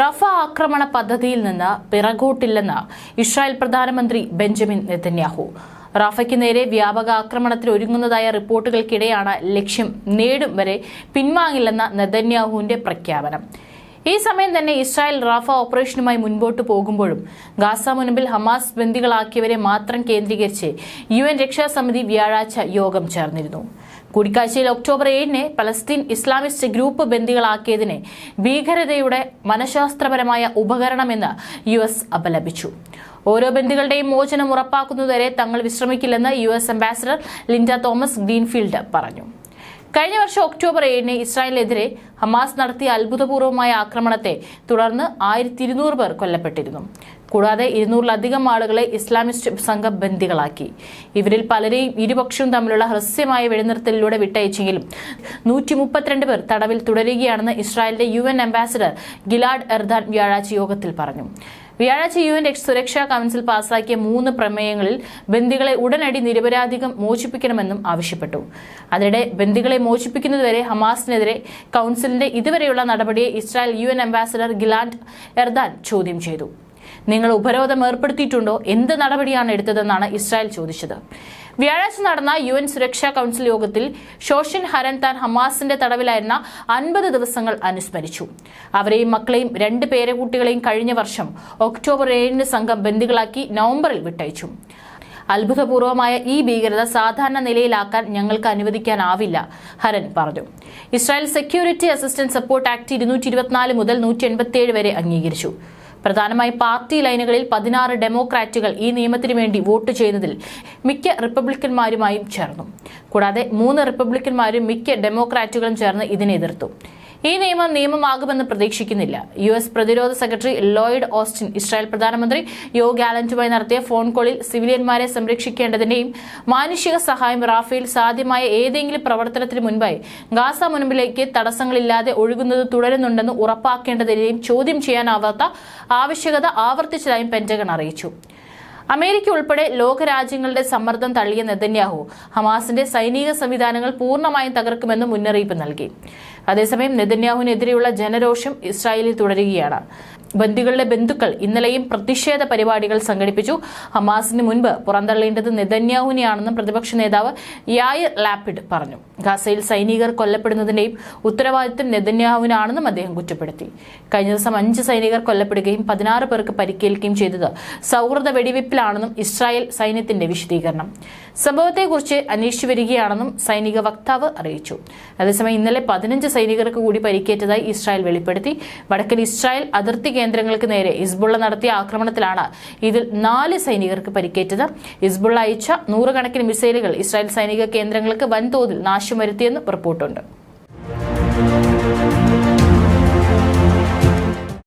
റഫ ആക്രമണ പദ്ധതിയിൽ നിന്ന് പിറകോട്ടില്ലെന്ന് ഇസ്രായേൽ പ്രധാനമന്ത്രി ബെഞ്ചമിൻ നെതന്യാഹു. റഫയ്ക്ക് നേരെ വ്യാപക ആക്രമണത്തിൽ ഒരുങ്ങുന്നതായ റിപ്പോർട്ടുകൾക്കിടെയാണ് ലക്ഷ്യം നേടും വരെ പിൻവാങ്ങില്ലെന്ന നെതന്യാഹുവിന്റെ പ്രഖ്യാപനം. ഈ സമയം തന്നെ ഇസ്രായേൽ റാഫ ഓപ്പറേഷനുമായി മുൻപോട്ട് പോകുമ്പോഴും ഗാസ മുൻപിൽ ഹമാസ് ബന്ദികളാക്കിയവരെ മാത്രം കേന്ദ്രീകരിച്ച് യു എൻ രക്ഷാസമിതി വ്യാഴാഴ്ച യോഗം ചേർന്നിരുന്നു. കൂടിക്കാഴ്ചയിൽ ഒക്ടോബർ ഏഴിന് പലസ്തീൻ ഇസ്ലാമിസ്റ്റ് ഗ്രൂപ്പ് ബന്ദികളാക്കിയതിനെ ഭീകരതയുടെ മനഃശാസ്ത്രപരമായ ഉപകരണമെന്ന് യു എസ് അപലപിച്ചു. ഓരോ ബന്ദികളുടെയും മോചനം ഉറപ്പാക്കുന്നതുവരെ തങ്ങൾ വിശ്രമിക്കില്ലെന്ന് U S ambassador Linda Thomas Greenfield പറഞ്ഞു. കഴിഞ്ഞ വർഷം ഒക്ടോബർ ഏഴിന് ഇസ്രായേലിനെതിരെ ഹമാസ് നടത്തിയ അത്ഭുതപൂർവമായ ആക്രമണത്തെ തുടർന്ന് ആയിരത്തി ഇരുന്നൂറ് പേർ കൊല്ലപ്പെട്ടിരുന്നു. കൂടാതെ ഇരുന്നൂറിലധികം ആളുകളെ ഇസ്ലാമിസ്റ്റ് സംഘം ബന്ദികളാക്കി ഇവരിൽ പലരെയും ഇരുപക്ഷവും തമ്മിലുള്ള ഹ്രസ്യമായ വെടിനിർത്തലിലൂടെ വിട്ടയച്ചെങ്കിലും നൂറ്റി മുപ്പത്തിരണ്ട് പേർ തടവിൽ തുടരുകയാണെന്ന് ഇസ്രായേലിന്റെ U N ambassador Gilad Erdan വ്യാഴാഴ്ച യോഗത്തിൽ പറഞ്ഞു. വ്യാഴാഴ്ച യു എൻ സുരക്ഷാ കൌൺസിൽ പാസാക്കിയ മൂന്ന് പ്രമേയങ്ങളിൽ ബന്ദികളെ ഉടനടി നിരപരാധികം മോചിപ്പിക്കണമെന്നും ആവശ്യപ്പെട്ടു. അതിനിടെ ബന്ദികളെ മോചിപ്പിക്കുന്നതുവരെ ഹമാസിനെതിരെ കൌൺസിലിന്റെ ഇതുവരെയുള്ള നടപടിയെ Israel U N ambassador Gilad Erdan ചോദ്യം ചെയ്തു. നിങ്ങൾ ഉപരോധം ഏർപ്പെടുത്തിയിട്ടുണ്ടോ? എന്ത് നടപടിയാണ് എടുത്തതെന്നാണ് ഇസ്രായേൽ ചോദിച്ചത്. വ്യാഴാഴ്ച നടന്ന യു എൻ സുരക്ഷാ കൌൺസിൽ യോഗത്തിൽ ഷോഷിൻ ഹരൻ താൻ ഹമാസിന്റെ തടവിലായിരുന്ന അൻപത് ദിവസങ്ങൾ അനുസ്മരിച്ചു. അവരെയും മക്കളെയും രണ്ട് പേരക്കുട്ടികളെയും കഴിഞ്ഞ വർഷം ഒക്ടോബർ ഏഴിന് സംഘം ബന്ദികളാക്കി നവംബറിൽ വിട്ടയച്ചു. അത്ഭുതപൂർവമായ ഈ ഭീകരത സാധാരണ നിലയിലാക്കാൻ ഞങ്ങൾക്ക് അനുവദിക്കാനാവില്ല ഹരൻ പറഞ്ഞു. Israel security assistant support act ഇരുന്നൂറ്റി ഇരുപത്തിനാല് മുതൽ നൂറ്റി എൺപത്തിയേഴ് വരെ അംഗീകരിച്ചു. പ്രധാനമായി പാർട്ടി ലൈനുകളിൽ പതിനാറ് ഡെമോക്രാറ്റുകൾ ഈ നിയമത്തിനു വേണ്ടി വോട്ട് ചെയ്യുന്നതിൽ മിക്ക റിപ്പബ്ലിക്കന്മാരുമായും ചേർന്നു. കൂടാതെ മൂന്ന് റിപ്പബ്ലിക്കന്മാരും മിക്ക ഡെമോക്രാറ്റുകളും ചേർന്ന് ഇതിനെ എതിർത്തു. ഈ നിയമം നിയമമാകുമെന്ന് പ്രതീക്ഷിക്കുന്നില്ല. യു എസ് പ്രതിരോധ സെക്രട്ടറി ലോയിഡ് ഓസ്റ്റിൻ ഇസ്രായേൽ പ്രധാനമന്ത്രി യോ ഗാലന്റുമായി നടത്തിയ ഫോൺ കോളിൽ സിവിലിയന്മാരെ സംരക്ഷിക്കേണ്ടതിന്റെയും മാനുഷിക സഹായം റാഫേൽ സാധ്യമായ ഏതെങ്കിലും പ്രവർത്തനത്തിന് മുൻപായി ഗാസ മുൻപിലേക്ക് തടസ്സങ്ങളില്ലാതെ ഒഴുകുന്നത് തുടരുന്നുണ്ടെന്ന് ഉറപ്പാക്കേണ്ടതിനെയും ചോദ്യം ചെയ്യാനാവാത്ത ആവശ്യകത ആവർത്തിച്ചതായും പെന്റഗൺ അറിയിച്ചു. അമേരിക്ക ഉൾപ്പെടെ ലോകരാജ്യങ്ങളുടെ സമ്മർദ്ദം തള്ളിയ നെതന്യാഹു ഹമാസിന്റെ സൈനിക സംവിധാനങ്ങൾ പൂർണമായും തകർക്കുമെന്ന് മുന്നറിയിപ്പ് നൽകി. അതേസമയം നെതന്യാഹുവിനെതിരെയുള്ള ജനരോഷം ഇസ്രായേലിൽ തുടരുകയാണ്. ബന്ദികളുടെ ബന്ധുക്കൾ ഇന്നലെയും പ്രതിഷേധ പരിപാടികൾ സംഘടിപ്പിച്ചു. ഹമാസിന് മുൻപ് പുറന്തള്ളേണ്ടത് നെതന്യാഹുവിനെയാണെന്നും പ്രതിപക്ഷ നേതാവ് യായർ ലാപ്പിഡ് പറഞ്ഞു. ഗാസയിൽ സൈനികർ കൊല്ലപ്പെടുന്നതിന്റെയും ഉത്തരവാദിത്വം നെതന്യാഹുവിനാണെന്നും അദ്ദേഹം കുറ്റപ്പെടുത്തി. കഴിഞ്ഞ ദിവസം അഞ്ച് സൈനികർ കൊല്ലപ്പെടുകയും പതിനാറ് പേർക്ക് പരിക്കേൽക്കുകയും ചെയ്തത് സൗഹൃദ വെടിവയ്പ്പിലാണെന്നും ഇസ്രായേൽ സൈന്യത്തിന്റെ വിശദീകരണം. സംഭവത്തെക്കുറിച്ച് അന്വേഷിച്ചു വരികയാണെന്നും സൈനിക വക്താവ് അറിയിച്ചു. അതേസമയം ഇന്നലെ പതിനഞ്ച് സൈനികർക്ക് കൂടി പരിക്കേറ്റതായി ഇസ്രായേൽ വെളിപ്പെടുത്തി. വടക്കൻ ഇസ്രായേൽ അതിർത്തി കേന്ദ്രങ്ങൾക്ക് നേരെ ഇസ്ബുള്ള നടത്തിയ ആക്രമണത്തിലാണ് ഇതിൽ നാല് സൈനികർക്ക് പരിക്കേറ്റത്. ഇസ്ബുള്ള അയച്ച നൂറുകണക്കിന് മിസൈലുകൾ ഇസ്രായേൽ സൈനിക കേന്ദ്രങ്ങൾക്ക് വൻതോതിൽ നാശം വരുത്തിയെന്ന് റിപ്പോർട്ടുണ്ട്.